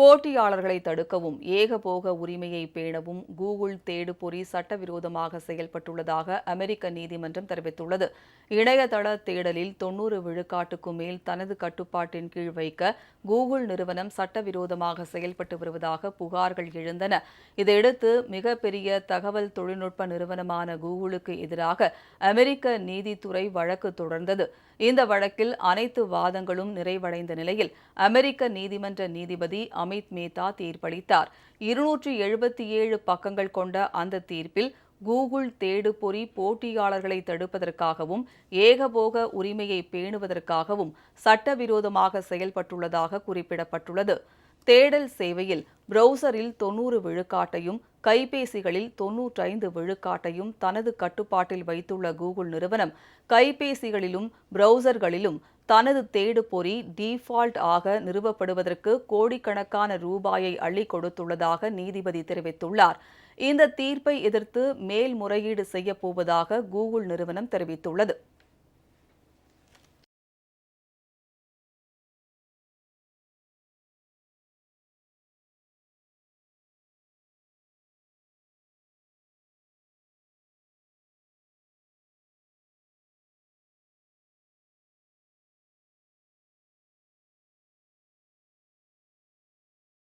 போட்டியாளர்களை தடுக்கவும் ஏகபோக உரிமையை பேணவும் கூகுள் தேடுபொறி சட்டவிரோதமாக செயல்பட்டுள்ளதாக அமெரிக்க நீதிமன்றம் தெரிவித்துள்ளது. இணையதள தேடலில் தொன்னூறு விழுக்காட்டுக்கும் மேல் தனது கட்டுப்பாட்டின் கீழ் வைக்க கூகுள் நிறுவனம் சட்டவிரோதமாக செயல்பட்டு வருவதாக புகார்கள் எழுந்தன. இதையடுத்து மிகப்பெரிய தகவல் தொழில்நுட்ப நிறுவனமான கூகுளுக்கு எதிராக அமெரிக்க நீதித்துறை வழக்கு தொடர்ந்தது. இந்த வழக்கில் அனைத்து வாதங்களும் நிறைவடைந்த நிலையில் அமெரிக்க நீதிமன்ற நீதிபதி அமித் மேத்தா தீர்ப்பளித்தார். இருநூற்றி எழுபத்தி ஏழு பக்கங்கள் கொண்ட அந்த தீர்ப்பில் கூகுள் தேடுபொறி போட்டியாளர்களை தடுப்பதற்காகவும் ஏகபோக உரிமையை பேணுவதற்காகவும் சட்டவிரோதமாக செயல்பட்டுள்ளதாக குறிப்பிடப்பட்டுள்ளது. தேடல் சேவையில் பிரவுசரில் தொன்னூறு விழுக்காட்டையும் கைபேசிகளில் தொன்னூற்றைந்து விழுக்காட்டையும் தனது கட்டுப்பாட்டில் வைத்துள்ள கூகுள் நிறுவனம் கைபேசிகளிலும் பிரவுசர்களிலும் தனது தேடுபொறி டீஃபால்ட் ஆக நிறுவப்படுவதற்கு கோடிக்கணக்கான ரூபாயை அள்ளி கொடுத்துள்ளதாக நீதிபதி தெரிவித்துள்ளார். இந்த தீர்ப்பை எதிர்த்து மேல்முறையீடு செய்யப்போவதாக கூகுள் நிறுவனம் தெரிவித்துள்ளது.